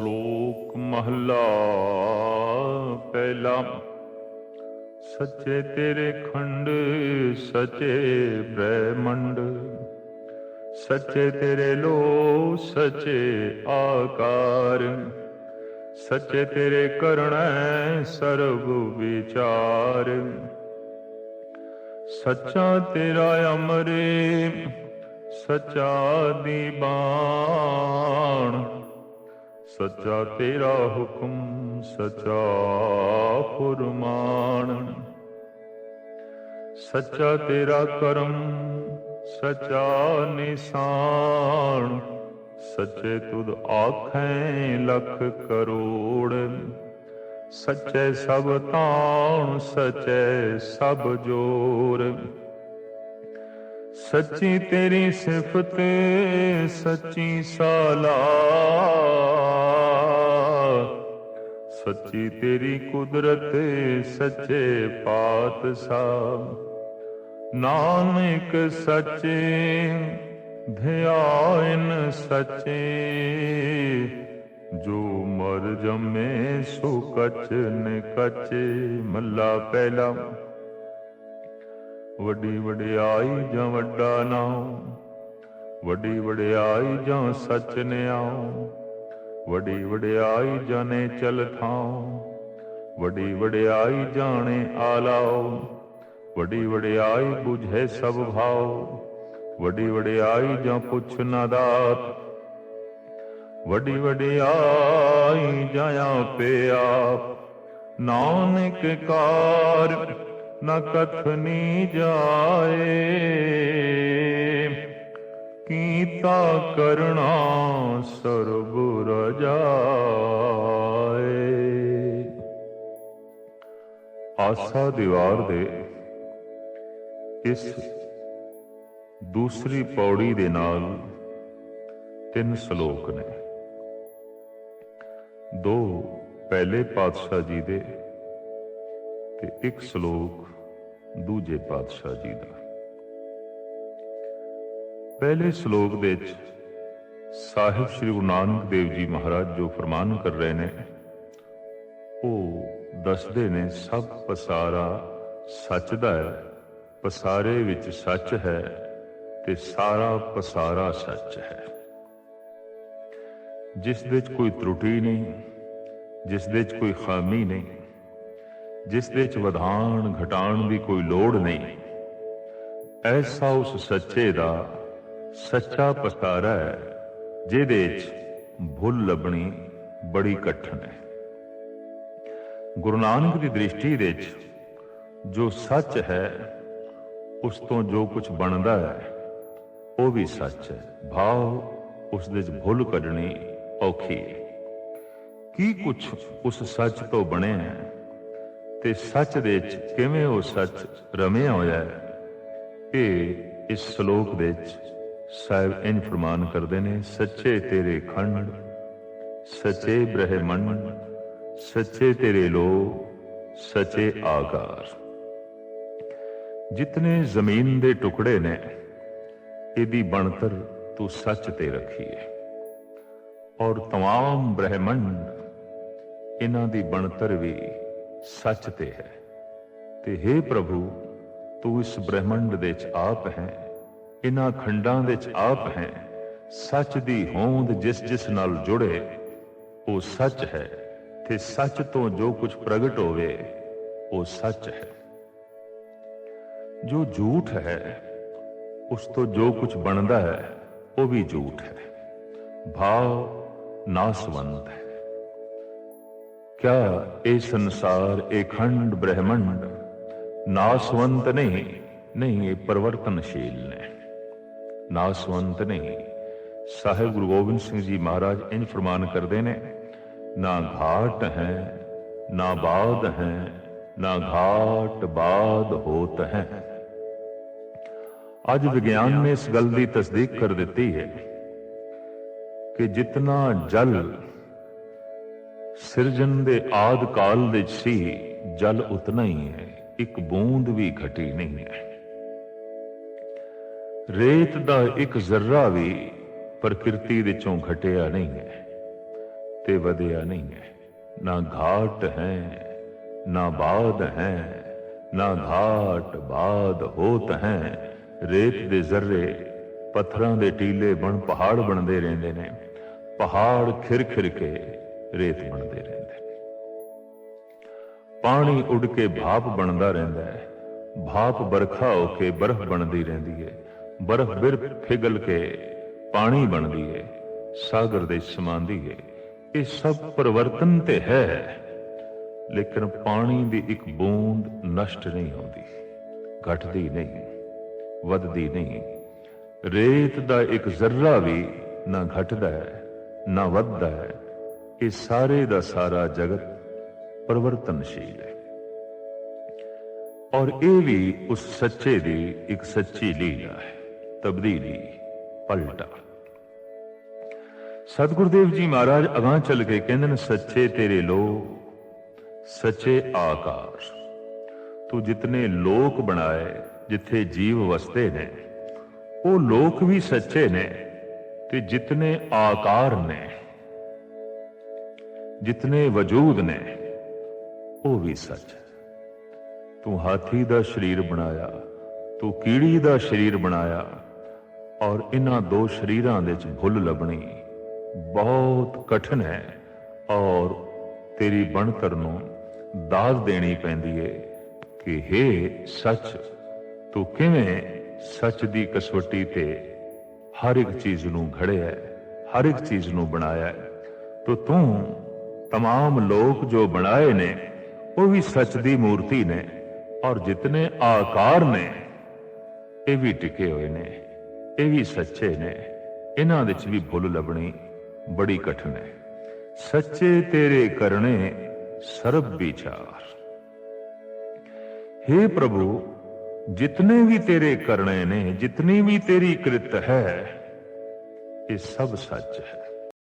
ਸ਼ਲੋਕ ਮਹਲਾ ਪਹਿਲਾ। ਸੱਚੇ ਤੇਰੇ ਖੰਡ, ਸੱਚੇ ਬ੍ਰਹਮੰਡ। ਸੱਚੇ ਤੇਰੇ ਲੋ ਸੱਚੇ ਆਕਾਰ। ਸੱਚੇ ਤੇਰੇ ਕਰਣੈ ਸਰਬ ਵਿਚਾਰ। ਸੱਚਾ ਤੇਰਾ ਅਮਰੇ, ਸੱਚਾ ਦੀ ਸੱਚਾ ਤੇਰਾ ਹੁਕਮ, ਸੱਚਾ ਫੁਰਮਾਨ। ਸੱਚਾ ਤੇਰਾ ਕਰਮ, ਸੱਚਾ ਨਿਸ਼ਾਨ। ਸੱਚੇ ਤੁਧ ਆਖੈ ਲੱਖ ਕਰੋੜ। ਸੱਚੇ ਸਭ ਤਾਣ, ਸੱਚੇ ਸਭ ਜੋਰ। ਸੱਚੀ ਤੇਰੀ ਸਿਫਤ, ਸੱਚੀ ਸਾਲਾ। ਸੱਚੀ ਤੇਰੀ ਕੁਦਰਤ, ਸੱਚੇ ਪਾਤਸ਼ਾਹ। ਨਾਨਕ ਸੱਚੇ, ਧਿਆਨ ਸੱਚੇ। ਜੋ ਮਰ ਜਮੇ, ਸੋ ਕਚ ਨਿਕਚੇ ਮੱਲਾ ਪਹਿਲਾ। ਵੱਡੀ ਵਡਿਆਈ ਜਾਂ ਵੱਡਾ ਨਾਮ ਵੱਡੀ ਵਡਿਆਈ ਜਾਂ ਸੱਚ ਨਿਆਉ, ਵੱਡੀ ਵਡਿਆਈ ਜਾਣੇ ਚਲ ਥਾਉ, ਵੱਡੀ ਵਡਿਆਈ ਜਾਣੇ ਆਲਾਓ ਵੱਡੀ ਵਡਿਆਈ 부ਝੇ ਸਭ ਭਾਉ, ਵੱਡੀ ਵਡਿਆਈ ਜਾਂ ਪੁੱਛ ਨਾ ਦਾਤ, ਵੱਡੀ ਵਡਿਆਈ ਜਾਂ ਆਪੇ ਆਪ, ਨਾਨਕ ਕਾਰ ਨ ਕਥਨੀ ਜਾਏ। ਕੀਤਾ ਕਰਣਾ ਸਰਬ ਰਜਾਏ। ਆਸਾ ਦੀਵਾਰ ਦੇ ਇਸ ਦੂਸਰੀ ਪੌੜੀ ਦੇ ਨਾਲ ਤਿੰਨ ਸ਼ਲੋਕ ਨੇ। ਦੋ ਪਹਿਲੇ ਪਾਤਸ਼ਾਹ ਜੀ ਦੇ ਤੇ ਇੱਕ ਸ਼ਲੋਕ ਦੂਜੇ ਪਾਤਸ਼ਾਹ ਜੀ ਦਾ। ਪਹਿਲੇ ਸ਼ਲੋਕ ਵਿੱਚ ਸਾਹਿਬ ਸ੍ਰੀ ਗੁਰੂ ਨਾਨਕ ਦੇਵ ਜੀ ਮਹਾਰਾਜ ਜੋ ਫਰਮਾਨ ਕਰ ਰਹੇ ਨੇ, ਉਹ ਦੱਸਦੇ ਨੇ, ਸਭ ਪਸਾਰਾ ਸੱਚ ਦਾ ਹੈ, ਪਸਾਰੇ ਵਿੱਚ ਸੱਚ ਹੈ ਤੇ ਸਾਰਾ ਪਸਾਰਾ ਸੱਚ ਹੈ। ਜਿਸ ਦੇ ਵਿੱਚ ਕੋਈ ਤਰੁਟੀ ਨਹੀਂ, ਜਿਸ ਵਿੱਚ ਕੋਈ ਖਾਮੀ ਨਹੀਂ ਜਿਸ ਦੇ ਵਿੱਚ ਵਧਾਣ ਘਟਾਣ ਦੀ ਕੋਈ ਲੋੜ ਨਹੀਂ। ਐਸਾ ਉਸ ਸੱਚੇ ਦਾ ਸੱਚਾ ਪਸਾਰਾ ਹੈ, ਜਿਹਦੇ ਚ ਭੁੱਲ ਲੱਭਣੀ ਬੜੀ ਕਠਿਨ ਹੈ। ਗੁਰੂ ਨਾਨਕ ਦੀ ਦ੍ਰਿਸ਼ਟੀ ਦੇ ਵਿੱਚ ਜੋ ਸੱਚ ਹੈ, ਉਸ ਤੋਂ ਜੋ ਕੁਝ ਬਣਦਾ ਹੈ, ਉਹ ਵੀ ਸੱਚ ਹੈ। ਭਾਵ ਉਸ ਦੇ ਵਿੱਚ ਭੁੱਲ ਕੱਢਣੀ ਔਖੀ ਹੈ। ਕੀ ਕੁਝ ਉਸ ਸੱਚ ਤੋਂ ਬਣਿਆ ਹੈ ਤੇ ਸੱਚ ਦੇ ਵਿੱਚ ਕਿਵੇਂ ਉਹ ਸੱਚ ਰਮਿਆ ਹੋਇਆ ਹੈ ਇਹ ਇਸ ਸ਼ਲੋਕ ਦੇ ਵਿੱਚ ਸਾਹਿਬ ਇੰਜ ਫਰਮਾਨ ਕਰਦੇ ਨੇ ਸੱਚੇ ਤੇਰੇ ਖੰਡ ਸੱਚੇ ਬ੍ਰਹਮੰਡ ਸੱਚੇ ਤੇਰੇ ਲੋ ਸੱਚੇ ਆਕਾਰ ਜਿਤਨੇ ਜ਼ਮੀਨ ਦੇ ਟੁਕੜੇ ਨੇ ਇਹਦੀ ਬਣਤਰ ਤੂੰ ਸੱਚ ਤੇ ਰੱਖੀ ਹੈ ਔਰ तमाम ਬ੍ਰਹਮੰਡ ਇਹਨਾਂ ਦੀ ਬਣਤਰ ਵੀ ਸੱਚ ਤੇ ਹੈ। ਤੇ हे ਪ੍ਰਭੂ, ਤੂੰ ਇਸ ਬ੍ਰਹਿਮੰਡ ਦੇ ਵਿੱਚ ਆਪ ਹੈ ਇਹਨਾਂ ਖੰਡਾਂ ਦੇ ਵਿੱਚ ਆਪ ਹੈ, ਸੱਚ ਦੀ ਹੋਂਦ ਜਿਸ ਜਿਸ ਨਾਲ ਜੁੜੇ, ਉਹ ਸੱਚ ਹੈ, ਤੇ ਸੱਚ ਤੋਂ ਜੋ ਕੁਝ ਪ੍ਰਗਟ ਹੋਵੇ, ਉਹ ਸੱਚ ਹੈ। ਜੋ ਝੂਠ ਹੈ, ਉਸ ਤੋਂ ਜੋ ਕੁਝ ਬਣਦਾ ਹੈ, ਉਹ ਵੀ ਝੂਠ ਹੈ। ਭਾਵ ਨਾਸਵੰਤ ਹੈ। ਕਿਆ ਇਹ ਸੰਸਾਰ ਇਹ ਖੰਡ ਬ੍ਰਹਮੰਡ ਨਾਸਵੰਤ ਨਹੀਂ ਨਹੀਂ ਇਹ ਪਰਵਰਤਨਸ਼ੀਲ ਨੇ ਨਾਸਵੰਤ ਨਹੀਂ ਸਾਹਿਬ ਗੁਰੂ ਗੋਬਿੰਦ ਸਿੰਘ ਜੀ ਮਹਾਰਾਜ ਇੰਜ ਫਰਮਾਨ ਕਰਦੇ ਨੇ ਨਾ ਘਾਟ ਹੈ ਨਾ ਬਾਦ ਹੈ ਨਾ ਘਾਟ ਬਾਦ ਹੋਤ ਹੈ ਅੱਜ ਵਿਗਿਆਨ ਨੇ ਇਸ ਗੱਲ ਦੀ ਤਸਦੀਕ ਕਰ ਦਿੱਤੀ ਹੈ ਕਿ ਜਿਤਨਾ ਜਲ ਸਿਰਜਣ ਦੇ ਆਦ ਕਾਲ ਵਿੱਚ ਸੀ ਜਲ ਉਤਨਾ ਹੀ ਹੈ, ਇੱਕ ਬੂੰਦ ਵੀ ਘਟੀ ਨਹੀਂ ਹੈ। ਰੇਤ ਦਾ ਇੱਕ ਜ਼ਰਰਾ ਵੀ ਪ੍ਰਕਿਰਤੀ ਵਿੱਚੋਂ ਘਟਿਆ ਨਹੀਂ ਹੈ ਤੇ ਵਧਿਆ ਨਹੀਂ ਹੈ। ਨਾ ਘਾਟ ਹੈ, ਨਾ ਬਾਦ ਹੈ, ਨਾ ਘਾਟ ਬਾਦ ਹੋਤ ਹੈ। ਰੇਤ ਦੇ ਜ਼ਰਰੇ ਪੱਥਰਾਂ ਦੇ ਟੀਲੇ ਬਣ, ਪਹਾੜ ਬਣਦੇ ਰਹਿੰਦੇ ਨੇ। ਪਹਾੜ ਖਿਰ ਖਿਰ ਕੇ ਰੇਤ ਬਣਦੇ ਰਹਿੰਦੇ ਨੇ। ਪਾਣੀ ਉੱਡ ਕੇ ਭਾਪ ਬਣਦਾ ਰਹਿੰਦਾ ਹੈ। ਭਾਪ ਬਰਖਾ ਹੋ ਕੇ ਬਰਫ਼ ਬਣਦੀ ਰਹਿੰਦੀ ਹੈ। ਬਰਫ਼ ਬਿਰ ਪਿਘਲ ਕੇ ਪਾਣੀ ਬਣਦੀ ਹੈ। ਸਾਗਰ ਦੇ ਸਮਾਂਦੀ ਹੈ। ਇਹ ਸਭ ਪਰਿਵਰਤਨ ਤੇ ਹੈ। ਲੇਕਿਨ ਪਾਣੀ ਦੀ ਇੱਕ ਬੂੰਦ ਨਸ਼ਟ ਨਹੀਂ ਹੁੰਦੀ। ਘਟਦੀ ਨਹੀਂ, ਵੱਧਦੀ ਨਹੀਂ। ਰੇਤ ਦਾ ਇੱਕ ਜ਼ਰਰਾ ਵੀ ਨਾ ਘਟਦਾ ਹੈ, ਨਾ ਵੱਧਦਾ ਹੈ। ਇਹ ਸਾਰੇ ਦਾ ਸਾਰਾ ਜਗਤ ਪਰਿਵਰਤਨਸ਼ੀਲ ਹੈ। ਔਰ ਇਹ ਵੀ ਉਸ ਸੱਚੇ ਦੀ ਇੱਕ ਸੱਚੀ ਲੀਲਾ ਹੈ। ਤਬਦੀਲੀ ਪਲਟਾ। ਸਤਿਗੁਰਦੇਵ ਜੀ ਮਹਾਰਾਜ ਅਗਾਹ ਚੱਲ ਕੇ ਕਹਿੰਦੇ ਨੇ, ਸੱਚੇ ਤੇਰੇ ਲੋਕ, ਸੱਚੇ ਆਕਾਰ ਤੂੰ ਜਿਤਨੇ ਲੋਕ ਬਣਾਏ, ਜਿੱਥੇ ਜੀਵ ਵਸਦੇ ਨੇ, ਉਹ ਲੋਕ ਵੀ ਸੱਚੇ ਨੇ ਤੇ ਜਿਤਨੇ ਆਕਾਰ ਨੇ ਜਿਤਨੇ ਵਜੂਦ ਨੇ ਉਹ ਵੀ ਸੱਚ ਤੂੰ ਹਾਥੀ ਦਾ ਸਰੀਰ ਬਣਾਇਆ ਤੂੰ ਕੀੜੀ ਦਾ ਸਰੀਰ ਬਣਾਇਆ ਔਰ ਇਹਨਾਂ ਦੋ ਸਰੀਰਾਂ ਦੇ ਵਿੱਚ ਭੁੱਲ ਲੱਭਣੀ ਬਹੁਤ ਕਠਿਨ ਹੈ ਔਰ ਤੇਰੀ ਬਣਤਰ ਨੂੰ ਦਾਦ ਦੇਣੀ ਪੈਂਦੀ ਏ ਕਿ हे ਸੱਚ ਤੂੰ ਕਿਵੇਂ ਸੱਚ ਦੀ ਕਸਵੱਟੀ ਤੇ ਹਰ ਇੱਕ ਚੀਜ਼ ਨੂੰ ਘੜਿਆ ਹੈ, ਹਰ ਇੱਕ ਚੀਜ਼ ਨੂੰ ਬਣਾਇਆ ਹੈ। ਤੋ ਤੂੰ ਤਮਾਮ ਲੋਕ ਜੋ ਬਣਾਏ ਨੇ ਉਹ ਵੀ ਸੱਚ ਦੀ ਮੂਰਤੀ ਨੇ ਔਰ ਜਿਤਨੇ ਆਕਾਰ ਨੇ ਇਹ ਵੀ ਟਿਕੇ ਹੋਏ ਨੇ ਇਹ ਵੀ ਸੱਚੇ ਨੇ ਇਹਨਾਂ ਵਿੱਚ ਵੀ ਭੁੱਲ ਲੱਭਣੀ ਬੜੀ ਕਠਿਨ ਹੈ ਸੱਚੇ ਤੇਰੇ ਕਰਨੇ ਸਰਬ ਵਿਚਾਰ हे ਪ੍ਰਭੂ ਜਿਤਨੇ ਵੀ ਤੇਰੇ ਕਰਨੇ ਨੇ ਜਿਤਨੀ ਵੀ ਤੇਰੀ ਕ੍ਰਿਤ ਹੈ ਇਹ ਸਭ ਸੱਚ ਹੈ